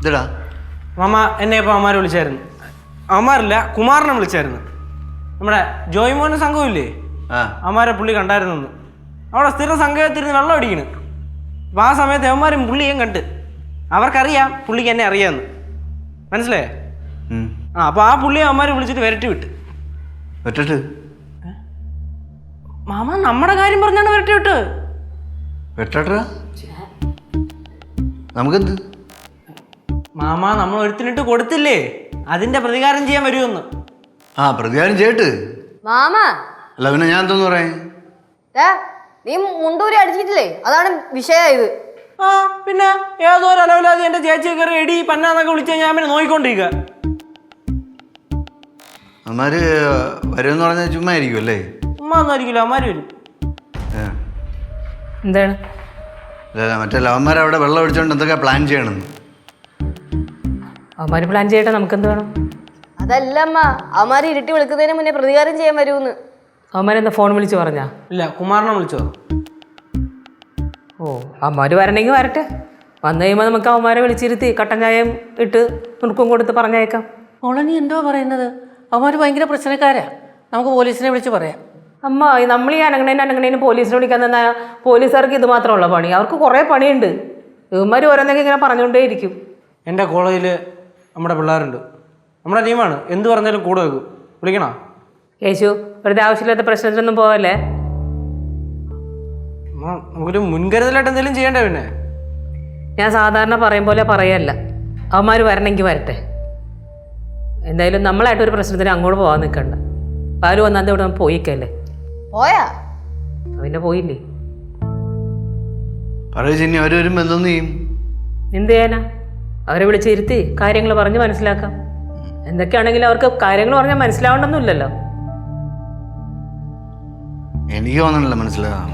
ഇതടാ. Mama എന്നെ ഇപ്പോൾ അമ്മമാരെ വിളിച്ചായിരുന്നു. അമ്മമാരില്ല കുമാറിനെ വിളിച്ചായിരുന്നു. നമ്മുടെ ജോയ്മോന്റെ സംഘമില്ലേ അമ്മമാരെ പുള്ളി കണ്ടായിരുന്നു അവിടെ സ്ഥിരം സംഘത്തിരുന്ന് വെള്ളം അടിക്കണ്. അപ്പം ആ സമയത്ത് അവന്മാരും പുള്ളിയും കണ്ട്. അവർക്കറിയാം പുള്ളിക്ക് എന്നെ അറിയാമെന്ന് മനസ്സിലായേ? ആ അപ്പോൾ ആ പുള്ളിയെ അമ്മമാരെ വിളിച്ചിട്ട് വരട്ടി വിട്ട്. വെട്ടിട്ട് മാമ നമ്മുടെ കാര്യം പറഞ്ഞാണ് വരട്ടി വിട്ട്. വെട്ടട്ടാ നമുക്കെന്ത്? മാമ നമ്മൾ ഒരുത്തിനിട്ട് കൊടുത്തില്ലേ? അതിന്റെ പ്രതികാരം ചെയ്യാൻ വരുമെന്ന്. ആ പ്രതികാരം ചെയ്യട്ട്. മാമ. അല്ല പിന്നെ ഞാൻ എന്തോന്ന് പറയാ നീ മുണ്ടൂരി അടിച്ചിട്ടില്ലേ? അതാണ് വിഷയമായത് ആ പിന്നെ ഏതോ ഒരു അലവിലാതെ എന്റെ ചേച്ചി കയറി എടി പന്നാന്നൊക്കെ വിളിച്ച ഞാൻ പിന്നെ നോക്കിക്കൊണ്ടിരിക്കുക അമ്മാര് വരുമെന്ന് പറഞ്ഞാൽ ചുമ്മാ ആയിരിക്കും അല്ലേ? ഉമ്മ ഒന്നായിരിക്കില്ല അമ്മാര് വരും. ഏ. എന്താണ്? അല്ല മറ്റേ ലവന്മാർ അവിടെ വെള്ളം ഒഴിച്ചോണ്ട് എന്തൊക്കെയാ പ്ലാൻ ചെയ്യണമെന്ന് അവന്മാർ പ്ലാൻ ചെയ്യട്ടെ നമുക്കെന്ത് വേണം? അതല്ല അമ്മ അവന്മാര് ഇരുട്ടി വിളിക്കുന്നതിന് മുന്നേ പ്രതികാരം ചെയ്യാൻ വരുമെന്ന് അവന്മാരെന്താ ഫോൺ വിളിച്ച് പറഞ്ഞാ? ഇല്ല കുമാറിനെ വിളിച്ചോ? ഓ അവന്മാർ വരണമെങ്കിൽ വരട്ടെ. വന്നു കഴിയുമ്പോൾ നമുക്ക് അവന്മാരെ വിളിച്ചിരുത്തി കട്ടൻ ചായയും ഇട്ട് നുറുക്കും കൊടുത്ത് പറഞ്ഞേക്കാം മോളനി എന്തോ പറയുന്നത്? അവന്മാർ ഭയങ്കര പ്രശ്നക്കാരാ. നമുക്ക് പോലീസിനെ വിളിച്ച് പറയാം. അമ്മ നമ്മൾ ഈ അനങ്ങണേന് അനങ്ങണേന് പോലീസിനെ വിളിക്കാൻ തന്നെ പോലീസുകാർക്ക് ഇത് മാത്രമുള്ള പണി. അവർക്ക് കുറേ പണിയുണ്ട്. ഇവന്മാർ ഓരോന്നൊക്കെ ഇങ്ങനെ പറഞ്ഞുകൊണ്ടേയിരിക്കും. എന്റെ കോളേജിൽ നമ്മുടെ പിള്ളേരുണ്ട്. നമ്മുടെ ടീമാണ്. എന്ത് പറഞ്ഞാലും കൂടെ വെക്കും. വിളിക്കണോ? യേശു വെറുതെ ആവശ്യമില്ലാത്ത പ്രശ്നത്തിനൊന്നും പോവല്ലേ? നമുക്കൊരു മുൻകരുതലായിട്ട് എന്തെങ്കിലും ചെയ്യണ്ടേ പിന്നെ? ഞാൻ സാധാരണ പറയും പോലെ പറയല്ല. അവന്മാർ വരണമെങ്കിൽ വരട്ടെ. എന്തായാലും നമ്മളായിട്ട് ഒരു പ്രശ്നത്തിന് അങ്ങോട്ട് പോകാൻ നിൽക്കണ്ട. പാൽ വന്നാൽ ഇവിടെ പോയിക്കല്ലേ പോയാ? പിന്നെ പോയില്ലേ? പറയൂ ചിന്നി അവരും എന്തോന്ന് ചെയ്യും? എന്ത് ചെയ്യാനാ? അവരെ വിളിച്ചിരുത്തി കാര്യങ്ങൾ പറഞ്ഞ് മനസ്സിലാക്കാം. എന്തൊക്കെയാണെങ്കിലും അവർക്ക് കാര്യങ്ങൾ പറഞ്ഞാൽ മനസ്സിലാവണമെന്നില്ലല്ലോ എനിക്ക് തോന്നണില്ല മനസ്സിലാകാം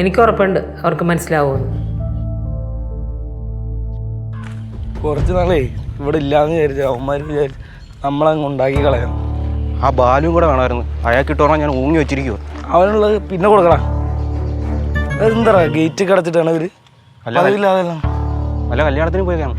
എനിക്ക് ഉറപ്പുണ്ട്. അവർക്ക് മനസ്സിലാവുമെന്ന്. കുറച്ച് നാളേ ഇവിടെ ഇല്ലാന്ന് വിചാരിച്ചു അവന്മാർ വിചാരിച്ചു നമ്മളങ്ങ് ഉണ്ടാക്കി കളയാം ആ ബാലും കൂടെ വേണമായിരുന്നു. അയാൾക്ക് ഇട്ടോറാൻ ഞാൻ ഊങ്ങി വെച്ചിരിക്കുവോ. അവനുള്ളത് പിന്നെ കൊടുക്കടാ. എന്താ ഗേറ്റ് കടച്ചിട്ടാണ് ഇവർ? അല്ല, വല്ല കല്യാണത്തിന് പോയി കാണും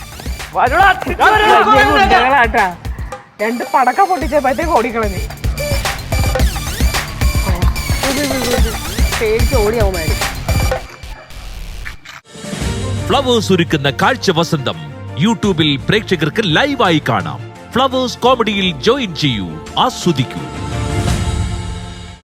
രണ്ട് പടക്കം പൊട്ടിച്ചപ്പോഴത്തേക്ക് ഓടിക്കളഞ്ഞു. പേടിച്ച് ഓടിയാവുമായിരുന്നു ഫ്ലവേഴ്സ് ഒരുക്കുന്ന കാഴ്ച വസന്തം. യൂട്യൂബിൽ പ്രേക്ഷകർക്ക് ലൈവായി കാണാം. ഫ്ലവേഴ്സ് കോമഡിയിൽ ജോയിൻ ചെയ്യൂ ആസ്വദിക്കൂ.